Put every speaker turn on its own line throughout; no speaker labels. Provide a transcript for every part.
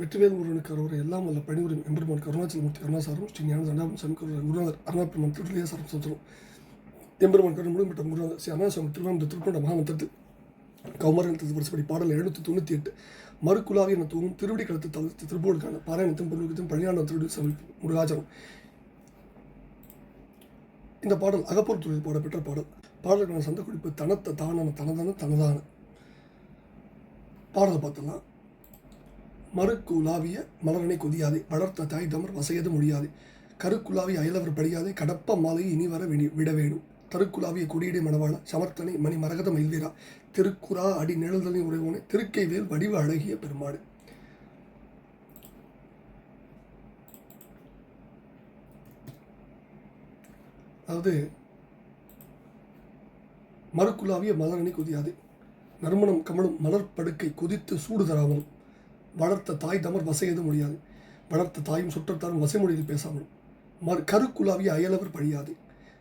வெற்றிவேல் முருகன் அரோரை எல்லாம் வல்ல பணிபுரியும் எம்பெருமான் கருணாச்சலமூர்த்தி கருணாசாரம் ஸ்ரீ ஞான தண்டாபம் சாமி குருவர் குருநாதர் அருணாபெருமான் திருவிழியா சாரம் சந்திரம் எம்பெருமான் கருணமுடன் மற்றும் குருநாதர் ஸ்ரீ அருணாசாமி திருவாரூர் திருப்பண்ட மகாமந்திரத்தில் கௌமரன் திருப்பரசப்படி பாடல் எழுநூற்றி தொண்ணூற்றி எட்டு மறுக்குலாவி என தூங்கும் திருவடி கடத்து தவிர்த்து திருப்பூருக்கான பாராயணத்தும் பொருளுக்கும் பணியாண்ட திருடி சமீபம் முருகாச்சரம் இந்த பாடல் அகப்பூர் தொழில் பாடப்பெற்ற பாடல் பாடலுக்கான சந்த குறிப்பு தனத்த தானன தனதான தனதான பாடலை பார்த்தலாம் மறுக்குலாவிய மலரனை கொதியாது. வளர்த்த தாய் தமர் வசையது முடியாது. கருக்குலாவிய அயலவர் படியாது. கடப்ப மாலை இனி வர விட வேணும் தருக்குலாவிய கொடியடை மணவாள சமர்த்தனை மணி மரகத எல்வீரா திருக்குறா அடி நிழல்தலை உறைவோனே. திருக்கைவேல் வடிவ அழகிய பெருமாடு. அதாவது மறுக்குலாவிய மலரணி கொதியாது. நறுமணம் கமலும் மலர் படுக்கை கொதித்து சூடு தராமலும். வளர்த்த தாய் தமர் வசையது முடியாது. வளர்த்த தாயும் சுற்றத்தாரும் வசைமொழியில் பேசாமல். மறு கருக்குலாவிய அயலவர் பழியாது.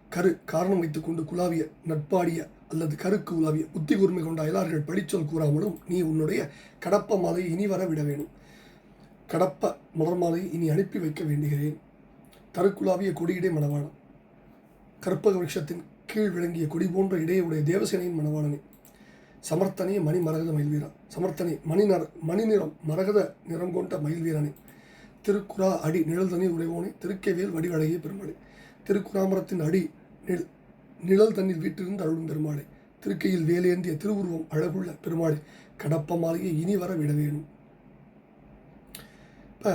கரு காரணம் வைத்துக்கொண்டு குலாவிய நட்பாடிய அல்லது கருக்கு உலாவிய புத்தி கூர்மை கொண்ட அயலார்கள் படிச்சொல் கூறாமலும் நீ உன்னுடைய கடப்ப மாலையை இனி வர விட வேணும். கடப்ப மலர் மாலையை இனி அனுப்பி வைக்க வேண்டுகிறேன். தருக்குலாவிய கொடியிடை மணவாளன். கற்பக விருஷத்தின் கீழ் விளங்கிய கொடி போன்ற இடையுடைய தேவசேனையின் மணவாளனே. சமர்த்தனே மணி மரகத மயில்வீரா சமர்த்தனை மணி நர மணி நிறம் மரகத நிறம் கொண்ட மயில்வீரனே. திருக்குறா அடி நிழல்தனி உடைவோனே திருக்கைவேல் வடிவழகிய பெருமாளே. திருக்குறாமரத்தின் அடி நிழ் நிழல் தண்ணீர் வீட்டிலிருந்து அருளும் பெருமாளே. திருக்கையில் வேலேந்திய திருவுருவம் அழகுள்ள பெருமாளே. கடப்ப மாலையை இனி வர விட வேணும். இப்போ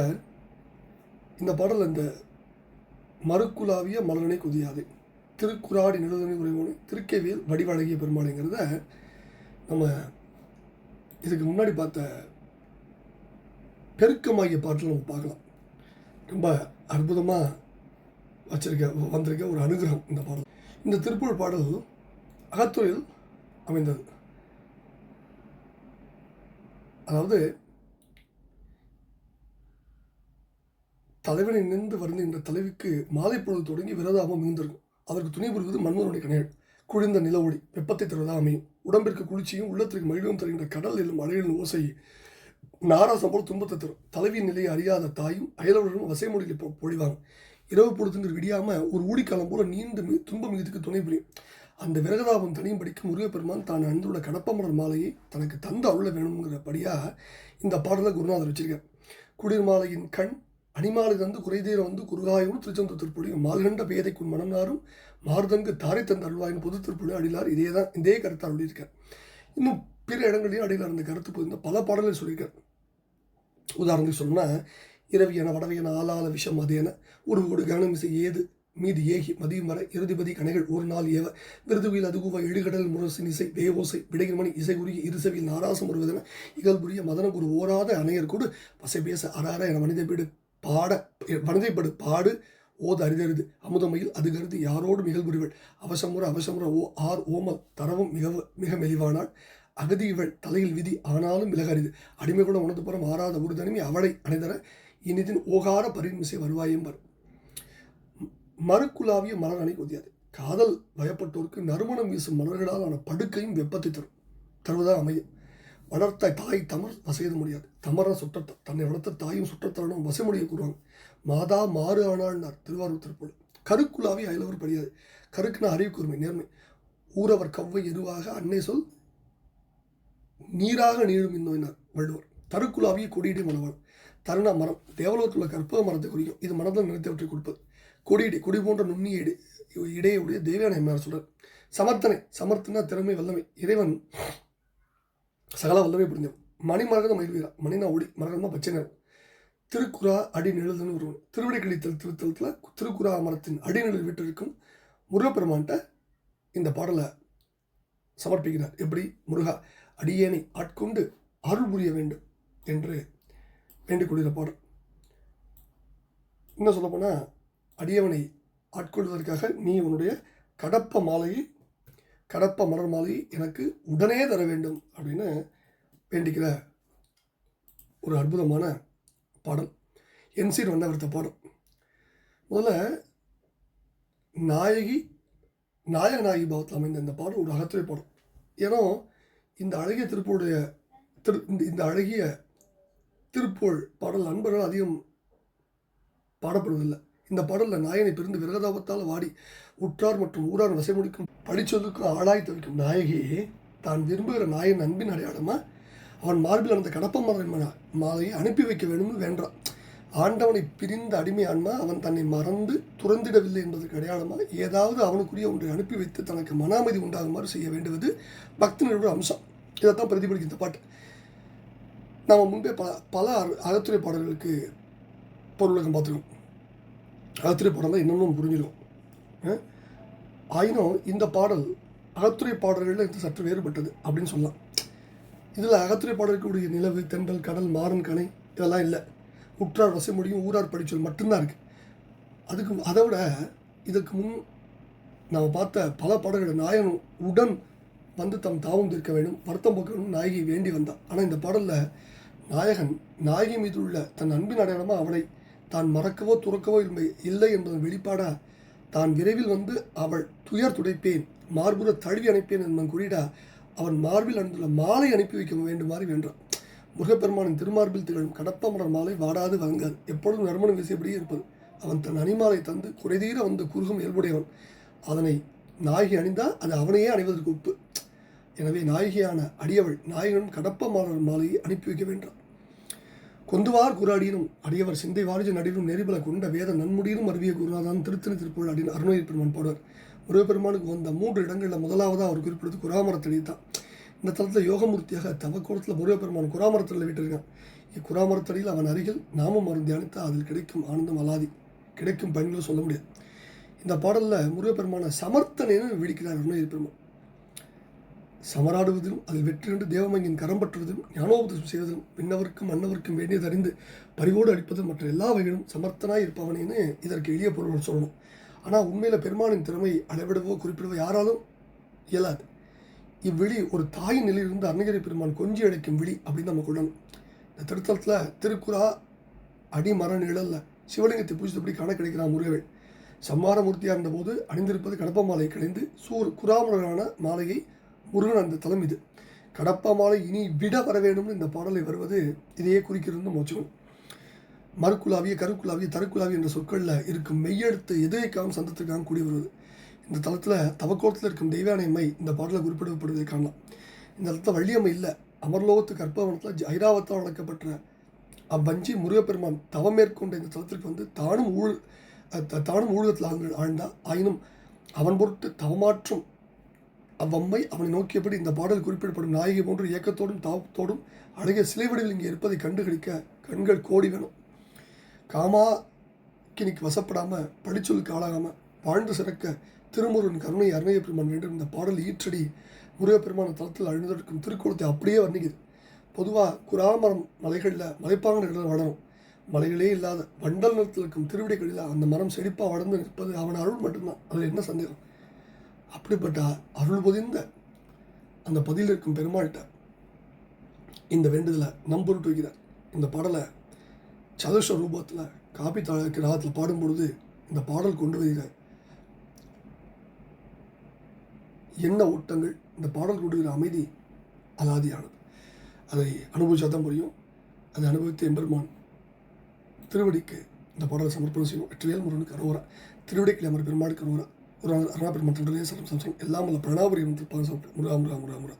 இந்த பாடல் இந்த மறுக்குலாவிய மலரனை குதியாது. திருக்குறாடி நிழல்தனி உறைவோனே திருக்கைவேல் வடிவழகிய பெருமாளைங்கிறத நம்ம இதுக்கு முன்னாடி பார்த்த பெருக்கமாகிய பாட்டில் நம்ம பார்க்கலாம். ரொம்ப அற்புதமாக வச்சிருக்க வந்திருக்க ஒரு அனுகிரகம் இந்த பாடல். இந்த திருப்பூர் பாடல் அகத்துறையில் அமைந்தது. அதாவது தலைவனை நின்று வருந்துகின்ற தலைவிக்கு மாலை பொழுது தொடங்கி விரதாபம் மிகுந்திருக்கும் அதற்கு துணை புரிவது மன்மனுடைய கணையல் குளிர்ந்த நில ஒளி வெப்பத்தை தருவதாக அமையும். உடம்பிற்கு குளிர்ச்சியும் உள்ளத்திற்கு மகிழ்வும் தருகின்ற கடல் எல்லும் அலைகளின் ஓசை நாராசம் போல் துன்பத்தை தரும். தலைவியின் நிலையை அறியாத தாயும் அயலவர்களும் வசை மொழியில் பொழிவாங்க. இரவு பொழுதுங்கிற விடியாமல் ஒரு ஊடிக்காலம் போல நீண்டு துன்ப மிகுதிக்கு துணை புரியும். அந்த விரகதாபம் தனியும் படிக்க முருகப்பெருமான் தான் அணிந்துள்ள கடப்பமலர் மாலையை தனக்கு தந்த அருள வேணுங்கிறபடியாக இந்த பாடலை குருநாதர் வச்சிருக்கார். குளிர் மாலையின் கண் அணிமாலை தந்து குறைதீர வந்து குருகாயும் திருச்செந்தூர் திருப்பொழியும் மால்கண்ட பேதைக்குன் மனம் நாரும் மார்தங்கு தாரை தந்த அல்வாயின் பொது திருப்பொழி அடிலார். இதே தான் இதே கருத்தை அருளியிருக்கார். இன்னும் பிற இடங்களிலும் அடிலார் அந்த கருத்து புரிந்த பல பாடல்கள் சொல்லியிருக்கார். உதாரணத்துக்கு சொன்னால் இரவியன என வடவை என ஆளால விஷம் அது ஒரு ஒரு கவனமிசை ஏது மீது ஏகி மதியம் வர இறுதிபதி கணைகள் ஒரு நாள் ஏவ விருதுவில் அதுகுவ எழுகடல் முரசின் இசை வேவோசை விடைகிமணி இசை உருகி இருசவில் நாராசம் வருவதென இகழ்புரிய மதனகுரு ஓராத அணையர் கொடு பசை பேச அறார என மனித பீடு பாட பணதைப்படு பாடு ஓது அரிதறிது அமுதமையில் அது கருது யாரோடு மிகழ்புரிவள் அவசமுற அவசமுற ஓ ஆர் ஓமல் தரவும் மிக மிக மெலிவானாள். அகதி இவள் தலையில் விதி ஆனாலும் விலகறிது. அடிமை கூட உணர்ந்து புறம் ஆறாத ஒரு தனிமை அவளை அணைதர இனிதின் ஓகார பரிமிசை வருவாயம்பர். மறுக்குலாவிய மலர் அணை கொதியாது. காதல் பயப்பட்டோருக்கு நறுமணம் வீசும் மலர்களால் ஆன படுக்கையும் வெப்பத்தை தரும். தருவதாக அமையும் வளர்த்த தாய் தமர் வசையது முடியாது. தமரை சுற்ற தன்னை வளர்த்த தாயும் சுற்றத்தானும் வசை முடிய கூறுவாங்க. மாதா மாறு ஆனாள்னார் திருவாரூர் திருப்பொழு கருக்குலாவி அயலவர் படியாது. கருக்குன அறிவு கூர்மை நேர்மை. ஊரவர் கவ்வை எருவாக அன்னை சொல் நீராக நீளும் இன்னோயினார் வள்ளுவர். தருக்குலாவிய கொடியிடை மணவாள். தருண மரம். தேவலோகத்தில் உள்ள கற்பக மரத்தை குறிக்கும். இது மனதில் நினைத்தவற்றை கொடுப்பது. கொடியிடை கொடி போன்ற நுண்ணிய இடையே இடையுடைய தேவையான சொல்கிறார் சமர்த்தனை. சமர்த்தனா திறமை வல்லமை. இறைவன் சகல வல்லமை புரிஞ்சவன் மணி மரகத மயில்வீரா மணினா ஒளி மரகதமா பச்சை நிறம் திருக்குறா அடி ஒருவன் திருவிடை கழித்தல் திருத்தலத்தில் திருக்குறா மரத்தின் அடிநிழல் வீட்டிற்கும் முருகப்பெருமான்கிட்ட இந்த பாடலை சமர்ப்பிக்கிறார். எப்படி? முருகா அடியேனை ஆட்கொண்டு அருள் புரிய வேண்டும் என்று வேண்டிக் கொள்கிற பாடல். இன்னும் சொல்லப்போனால் அடியவனை ஆட்கொள்வதற்காக நீ உன்னுடைய கடப்ப மாலையை கடப்ப மலர் மாலையை எனக்கு உடனே தர வேண்டும் அப்படின்னு வேண்டிக்கிற ஒரு அற்புதமான பாடல். என்சீர் வண்ணவர்த்த பாடல். முதல்ல நாயகி நாயக நாயகி பாவத்தில் அமைந்த இந்த பாடல் ஒரு அகத்துறை பாடல். ஏன்னா இந்த அழகிய திருப்பூருடைய திரு இந்த இந்த அழகிய திருப்பூர் பாடல் அன்பர்கள் அதிகம் பாடப்படுவதில்லை. இந்த பாடலில் நாயனை பிரிந்து விரகதாபத்தால் வாடி உற்றார் மற்றும் ஊரார் வசைமுடிக்கும் படிச்சொல்லுக்கும் ஆளாய் தவிக்கும் நாயகியே தான் விரும்புகிற நாயன் அன்பின் அடையாளமா? அவன் மார்பில் அந்த கடப்ப மலர் மாலையை அனுப்பி வைக்க வேணும்னு வேண்டான் ஆண்டவனை பிரிந்த அடிமை ஆன்மா அவன் தன்னை மறந்து துறந்திடவில்லை என்பதற்கு அடையாளமா? ஏதாவது அவனுக்குரிய ஒன்றை அனுப்பி வைத்து தனக்கு மன அமைதி உண்டாகுமாறு செய்ய வேண்டுவது பக்தனோட அம்சம். இதைத்தான் பிரதிபலிக்கும் இந்த பாட்டு. நாம் முன்பே ப பல அகத்துறை பாடல்களுக்கு பொருளகம் பார்த்துருக்கோம். அகத்துறை பாடலாம் இன்னமும் புரிஞ்சிடும் ஆயினும் இந்த பாடல் அகத்துறை பாடல்களில் இது சற்று வேறுபட்டது அப்படின்னு சொல்லலாம். இதில் அகத்துறை இருக்கக்கூடிய நிலவு தென்றல் கடல் மாறன் கணை இதெல்லாம் இல்லை. உற்றார் வசைமொழியும் ஊரார் படிச்சொல் மட்டும்தான் இருக்குது அதுக்கு அதை விட இதுக்கு முன் நாம் பார்த்த பல பாடல்கள் நாயன் உடன் வந்து தம் தாவும் தீர்க்க வேண்டும். வருத்தம் போக்கணும் நாயகி வேண்டி வந்தான். ஆனால் இந்த பாடலில் நாயகன் நாயகி மீது உள்ள தன் அன்பின் அடையாளமாக அவளை தான் மறக்கவோ துறக்கவோ இல்லை இல்லை என்பதன் வெளிப்பாடாக தான் விரைவில் வந்து அவள் துயர் துடைப்பேன் மார்புற தழுவி அனுப்பேன் என்பன் குறியிட அவன் மார்பில் அணிந்துள்ள மாலை அனுப்பி வைக்க வேண்டுமாறு வென்றான் முருகப்பெருமானின் திருமார்பில் திகழும் கடப்ப மலர் மாலை வாடாது வாங்காது எப்பொழுதும் நறுமணம் வீசியபடியே இருப்பது. அவன் தன் அணிமாலை தந்து குறைதீர வந்து குறுகும் இயல்புடையவன். அதனை நாயகி அணிந்தால் அது அவனையே அணிவதற்கு ஒப்பு. எனவே நாயகியான அடியவள் நாயகனும் கடப்ப மலர் மாலையை அனுப்பி வைக்க வேண்டாம். கொந்துவார் குராடினும் அடியவர் சிந்தை வாரிஜ நடிலும் நெறிபல கொண்ட வேத நன்முடியிலும் அருவிய குருநாதான் திருத்தணி திருப்புகள் அப்படின்னு அருணகிரி பெருமான் பாடுவார். முருகப்பெருமானுக்கு வந்த மூன்று இடங்களில் முதலாவதாக அவர் குறிப்பிடுவது குராமரத்தடி தான். இந்த தளத்தில் யோகமூர்த்தியாக தவக்கோலத்தில் முருகப்பெருமான் குராமரத்தில் விட்டிருக்கான். இக்குராமரத்தடியில் அவன் அருகில் நாமம் மருந்து தியானித்து அதில் கிடைக்கும் ஆனந்தம் அலாதி கிடைக்கும் பயன்களும் சொல்ல முடியாது. இந்த பாடலில் முருகப்பெருமான சமர்த்தனைன்னு விடுக்கிறார் அருணகிரி பெருமான். சமராடுவதிலும் அதில் வெற்றிரண்டு தேவமங்கின் கரம் பற்றுவதிலும் ஞானோபதேசம் செய்வதிலும் விண்ணவருக்கும் மன்னவருக்கும் வேண்டியது அறிந்து பரிவோடு அளிப்பதும் மற்ற எல்லா வகையிலும் சமர்த்தனாய் இருப்பவனேன்னு இதற்கு எளிய பொருள் சொல்லணும். ஆனால் உண்மையில் பெருமானின் திறமை அளவிடவோ குறிப்பிடவோ யாராலும் இயலாது. இவ்விழி ஒரு தாயின் நிலையிலிருந்து அருணகிரி பெருமான் கொஞ்சி அழைக்கும் விழி அப்படின்னு நம்ம கொள்ளணும். இந்த திருத்தலத்தில் திருக்குறா அடிமர நிழலில் சிவலிங்கத்தை பூஜித்தபடி காண கிடைக்கிறான் முருகவேல் சம்மார மூர்த்தியாக இருந்தபோது அணிந்திருப்பது கடப்ப மாலை கணிந்து சூர் குராமலரான மாலையை முருகன் அந்த தலம் இது. கடப்பா மாலை இனி விட வர வேண்டும்னு இந்த பாடலை வருவது இதையே குறிக்கிறது மோச்சம் மறுக்குலாவிய கருக்குலாவிய தருக்குலாவிய என்ற சொற்களில் இருக்கும் மெய்யெழுத்து எதிரைக்காகவும் சந்தத்திற்காகவும் கூடி வருவது இந்த தளத்தில் தவக்கோலத்தில் இருக்கும் தெய்வானையம்மை இந்த பாடலில் குறிப்பிடப்படுவதை காணலாம். இந்த தளத்தில் வள்ளியம்மை இல்லை. அமர்லோகத்து கற்பவனத்தில் ஐராவத்தால் வளர்க்கப்பட்ட அவ்வஞ்சி முருகப்பெருமான் தவம் மேற்கொண்ட இந்த தலத்திற்கு வந்து தானும் ஊழ் தானும் ஊழகத்தில் ஆழ்ந்து ஆயினும் அவன் பொருட்டு தவமாற்றும் அவ்வம்மை அவனை நோக்கியபடி இந்த பாடல் குறிப்பிடப்படும் நாயகி போன்ற இயக்கத்தோடும் தாபத்தோடும் அழகிய சிலை வடிவில் இங்கே இருப்பதை கண்டுகளிக்க கண்கள் கோடி வேணும். காமாக்கினிக்கு வசப்படாமல் படிச்சொலுக்கு ஆளாகாமல் வாழ்ந்து சிறக்க திருமுருகன் கருணை அருணைய பெருமான் வேண்டும். இந்த பாடல் ஈற்றடி முருகப்பெருமான தளத்தில் அழிந்திருக்கும் திருக்கோலத்தை அப்படியே வர்ணிக்குது. பொதுவாக குராமரம் மலைகளில் மலைப்பாங்கன நிலத்தில் வளரும். மலைகளே இல்லாத வண்டல் நிலத்தில் இருக்கும் திருவிடைகளில் அந்த மரம் செழிப்பாக வளர்ந்து நிற்பது அவன் அருள் மட்டும்தான். அதில் என்ன சந்தேகம்? அப்படிப்பட்ட அருள் பொதிந்த அந்த பதியில் இருக்கும் பெருமாள்கிட்ட இந்த வேண்டுதலை நம்புருட்டு வைக்கிறார் இந்த பாடலை சதுஷ ரூபத்தில் காப்பி தாழக்கு ராகத்தில் பாடும்பொழுது இந்த பாடல் கொண்டு வருகிறார். என்ன ஓட்டங்கள் இந்த பாடல் கொண்டு வருகிற அமைதி அலாதியானது. அதை அனுபவிச்சா தான் புரியும். அதை அனுபவித்த எம்பெருமான் திருவடிக்கு இந்த பாடலை சமர்ப்பணம் செய்யும் வெற்றிவேல் முருகனுக்கு அரோரா. திருவடிக்கு அமர் பெருமாளுக்கு அரோரா. ஒரு அருணா பெருமான் திருடலே சரம் சம்சம் எல்லாம் அல்ல பிரணாபுரி வந்து பாகம் சாப்பிட்டு முருகா முருகா முருகா முருகா.